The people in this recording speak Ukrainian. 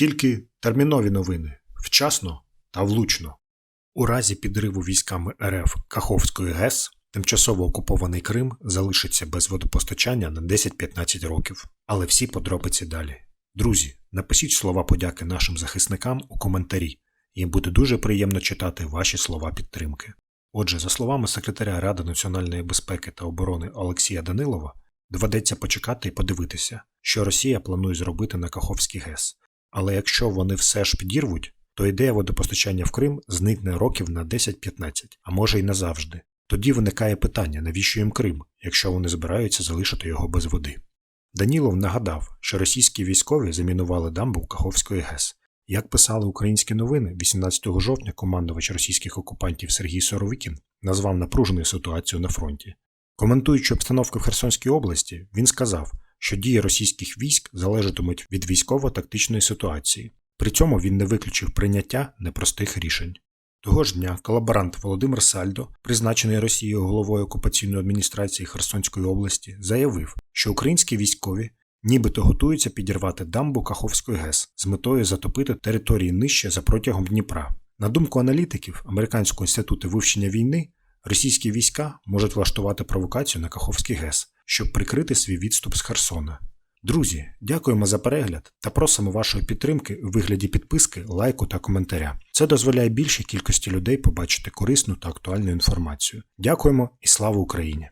Тільки термінові новини вчасно та влучно. У разі підриву військами РФ Каховської ГЕС тимчасово окупований Крим залишиться без водопостачання на 10-15 років. Але всі подробиці далі. Друзі, напишіть слова подяки нашим захисникам у коментарі. Їм буде дуже приємно читати ваші слова підтримки. Отже, за словами секретаря Ради національної безпеки та оборони Олексія Данилова, доведеться почекати і подивитися, що Росія планує зробити на Каховській ГЕС. Але якщо вони все ж підірвуть, то ідея водопостачання в Крим зникне років на 10-15, а може й назавжди. Тоді виникає питання, навіщо їм Крим, якщо вони збираються залишити його без води. Данілов нагадав, що російські військові замінували дамбу Каховської ГЕС. Як писали українські новини, 18 жовтня командувач російських окупантів Сергій Соровікін назвав напруженою ситуацію на фронті. Коментуючи обстановку в Херсонській області, він сказав, що дії російських військ залежатимуть від військово-тактичної ситуації. При цьому він не виключив прийняття непростих рішень. Того ж дня колаборант Володимир Сальдо, призначений Росією головою окупаційної адміністрації Херсонської області, заявив, що українські військові нібито готуються підірвати дамбу Каховської ГЕС з метою затопити території нижче за протягом Дніпра. На думку аналітиків Американського інституту вивчення війни, російські війська можуть влаштувати провокацію на Каховський ГЕС, щоб прикрити свій відступ з Херсона. Друзі, дякуємо за перегляд та просимо вашої підтримки у вигляді підписки, лайку та коментаря. Це дозволяє більшій кількості людей побачити корисну та актуальну інформацію. Дякуємо і слава Україні!